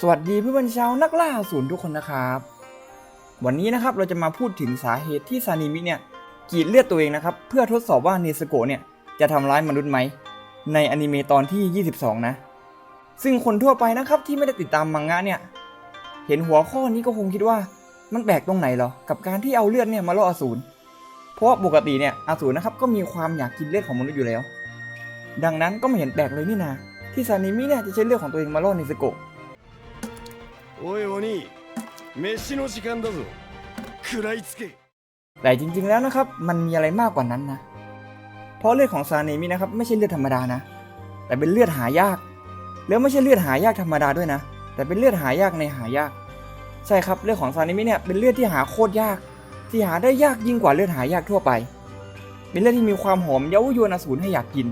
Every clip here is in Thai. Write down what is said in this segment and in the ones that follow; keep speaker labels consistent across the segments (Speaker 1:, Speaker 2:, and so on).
Speaker 1: สวัสดีเพื่อนชาวนักล่าอสูรทุกคนนะครับ วันนี้นะครับเราจะมาพูดถึงสาเหตุที่ซานิมิเนี่ยกรีดเลือดตัวเองนะครับเพื่อทดสอบว่าเนสโกะเนี่ยจะทำร้ายมนุษย์ไหม ในอนิเมะตอนที่ 22 นะ ซึ่งคนทั่วไปนะครับที่ไม่ได้ติดตามมังงะเนี่ย เห็นหัวข้อนี้ก็คงคิดว่ามันแปลกตรงไหนหรอ กับการที่เอาเลือดเนี่ยมาล่ออสูร เพราะปกติเนี่ยอสูรนะครับก็มีความอยากกินเลือดของมนุษย์อยู่แล้ว ดังนั้นก็ไม่เห็นแปลกเลยนี่นาที่ซานิมิเนี่ยจะใช้เลือดของตัวเองมาล่อเนสโกะ
Speaker 2: おいお兄飯の時間だぞ食らいつけ
Speaker 1: แต่จริงๆ แล้วนะครับ มันมีอะไรมากกว่านั้นนะ เพราะเลือดของซาเนมินะครับไม่ใช่เลือดธรรมดานะ แต่เป็นเลือดหายาก แล้วไม่ใช่เลือดหายากธรรมดาด้วยนะ แต่เป็นเลือดหายากในหายาก ใช่ครับเลือดของซาเนมิเนี่ยเป็นเลือดที่หาโคตรยาก ที่หาได้ยากยิ่งกว่าเลือดหายากทั่วไป เป็นเลือดที่มีความหอมเย้ายวนอสูรให้อยากกิน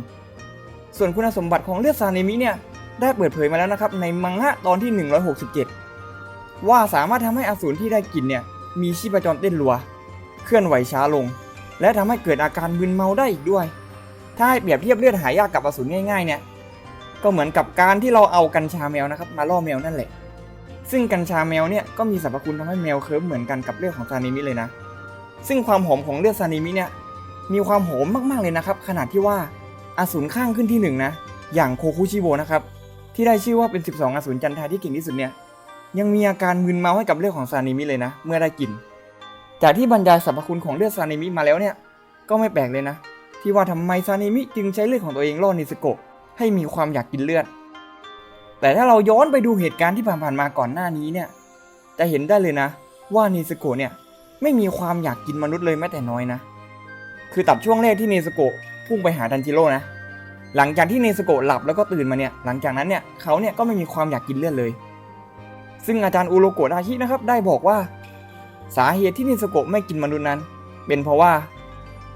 Speaker 1: ส่วนคุณสมบัติของเลือดซาเนมิเนี่ยได้เปิดเผยมาแล้วนะครับในมังงะตอนที่ 167 ว่าสามารถทำให้อสูรที่ได้กลิ่นเนี่ยมีชีพจรเต้นรัว เคลื่อนไหวช้าลง และทำให้เกิดอาการมึนเมาได้อีกด้วย ถ้าให้เปรียบเทียบเลือดหายากกับอสูรง่ายๆเนี่ยก็เหมือนกับการที่เราเอากัญชาแมวนะครับมาล่อแมวนั่นแหละ ซึ่งกัญชาแมวเนี่ยก็มีสรรพคุณทำให้แมวเคิร์มเหมือนกันกับเลือดของซานิมิเลยนะ ซึ่งความหอมของเลือดซานิมิเนี่ยมีความหอมมากๆเลยนะครับ ขนาดที่ว่าอสูรข้างขึ้นที่หนึ่งนะ อย่างโคคุชิโบนะครับ ที่ได้ชื่อว่าเป็น 12 อสูรจันทาที่เก่งที่สุดเนี่ย ยังมีอาการมึนเมาให้กับเลือดของซานิมิเลยนะ เมื่อได้กิน จากที่บรรยายสรรพคุณของเลือดซานิมิมาแล้วเนี่ย ก็ไม่แปลกเลยนะ ที่ว่าทำไมซานิมิจึงใช้เลือดของตัวเองล่อนิสโกะให้มีความอยากกินเลือด แต่ถ้าเราย้อนไปดูเหตุการณ์ที่ผ่านๆมาก่อนหน้านี้เนี่ย จะเห็นได้เลยนะ ว่านิสโกะเนี่ยไม่มีความอยากกินมนุษย์เลยแม้แต่น้อยนะ คือตัดช่วงแรกที่เนสโกะพุ่งไปหาทันจิโร่นะ หลังจากที่เนสโกะหลับแล้วก็ตื่นมาเนี่ย หลังจากนั้นเนี่ยเขาเนี่ยก็ไม่มีความอยากกินเลือดเลย ซึ่งอาจารย์อุโรโกะดาชินะครับได้บอกว่า สาเหตุที่เนสโกะไม่กินมนุษย์นั้น เป็นเพราะว่า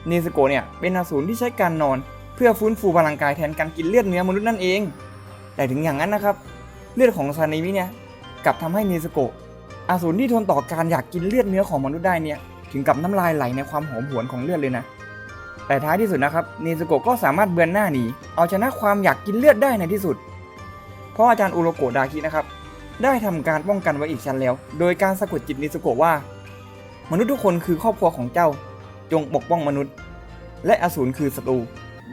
Speaker 1: เนสโกะเนี่ยเป็นอสูรที่ใช้การนอน เพื่อฟื้นฟูพลังกายแทนการกินเลือดเนื้อมนุษย์นั่นเอง แต่ถึงอย่างนั้นนะครับ เลือดของซานิมิเนี่ยกลับทำให้เนสโกะอสูรที่ทนต่อการอยากกินเลือดเนื้อของมนุษย์ได้เนี่ยถึงกับน้ำลายไหลในความหอมหวนของเลือดเลยนะแต่ท้ายที่สุดนะครับเนสโกะก็สามารถเบือนหน้าหนีเอาชนะความอยากกินเลือดได้ในที่สุด เพราะอาจารย์อุโรโกะดาคินะครับ ได้ทำการป้องกันไว้อีกชั้นแล้ว โดยการสะกดจิตนิสโกะว่า มนุษย์ทุกคนคือครอบครัวของเจ้า จงปกป้องมนุษย์ และอสูรคือศัตรู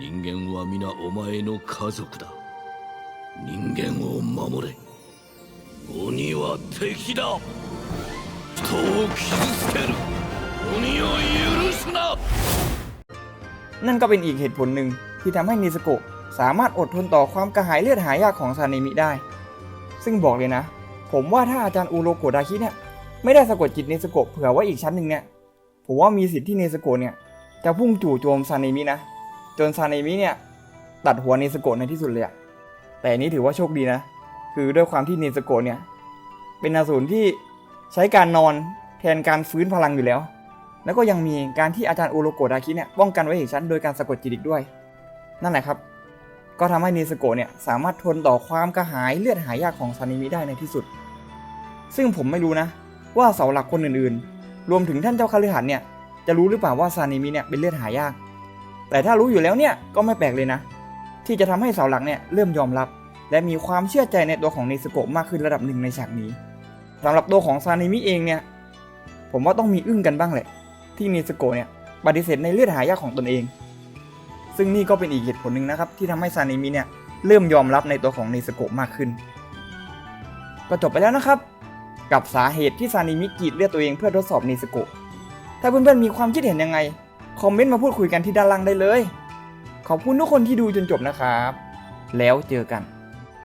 Speaker 2: 人間は皆お前の家族だ人間を守れ鬼は敵だ人を傷つける鬼を許すな
Speaker 1: นั่นก็เป็นอีกเหตุผลหนึ่งที่ทำให้นิสโกะสามารถอดทนต่อความกระหายเลือดหายากของซานิมิได้ ซึ่งบอกเลยนะ ผมว่าถ้าอาจารย์อุโรโกดาคิเนี่ยไม่ได้สะกดจิตเนสโกะเผื่อไว้อีกชั้นหนึ่งเนี่ยผมว่ามีสิทธิ์ที่เนสโกะเนี่ยจะพุ่งจู่โจมซานิมินะจนซานิมิเนี่ยตัดหัวเนสโกะในที่สุดเลยอะแต่นี้ถือว่าโชคดีนะ คือด้วยความที่เนสโกะเนี่ยเป็นอสูรที่ใช้การนอนแทนการฟื้นพลังอยู่แล้ว แล้วก็ยังมีการที่อาจารย์อุโรโกดาคิเนี่ยป้องกันไว้อีกชั้นโดยการสะกดจิตอีกด้วย นั่นแหละครับ ก็ทำให้เนสโกเนี่ยสามารถทนต่อความกระหายเลือดหายากของซานิมิได้ในที่สุด ซึ่งผมไม่รู้นะ ว่าเสาหลักคนอื่นๆ รวมถึงท่านเจ้าคฤหัสถ์เนี่ยจะรู้หรือเปล่าว่าซานิมิเนี่ยเป็นเลือดหายาก แต่ถ้ารู้อยู่แล้วเนี่ยก็ไม่แปลกเลยนะ ที่จะทำให้เสาหลักเนี่ยเริ่มยอมรับ และมีความเชื่อใจในตัวของเนสโกมากขึ้นระดับหนึ่งในฉากนี้สำหรับตัวของซานิมิเองเนี่ยผมว่าต้องมีอึ้งกันบ้างแหละ ที่เนสโกเนี่ยปฏิเสธในเลือดหายากของตนเอง ซึ่งนี่ก็เป็นอีกเหตุผลหนึ่งนะครับที่ทำให้ซานิมิเนี่ยเริ่มยอมรับในตัวของเนสโกะมากขึ้น ก็จบไปแล้วนะครับ กับสาเหตุที่ซานิมิกรีดเลือดตัวเองเพื่อทดสอบเนสโกะถ้าเพื่อนๆมีความคิดเห็นยังไง คอมเมนต์มาพูดคุยกันที่ด้านล่างได้เลย ขอบคุณทุกคนที่ดูจนจบนะครับ แล้วเจอกัน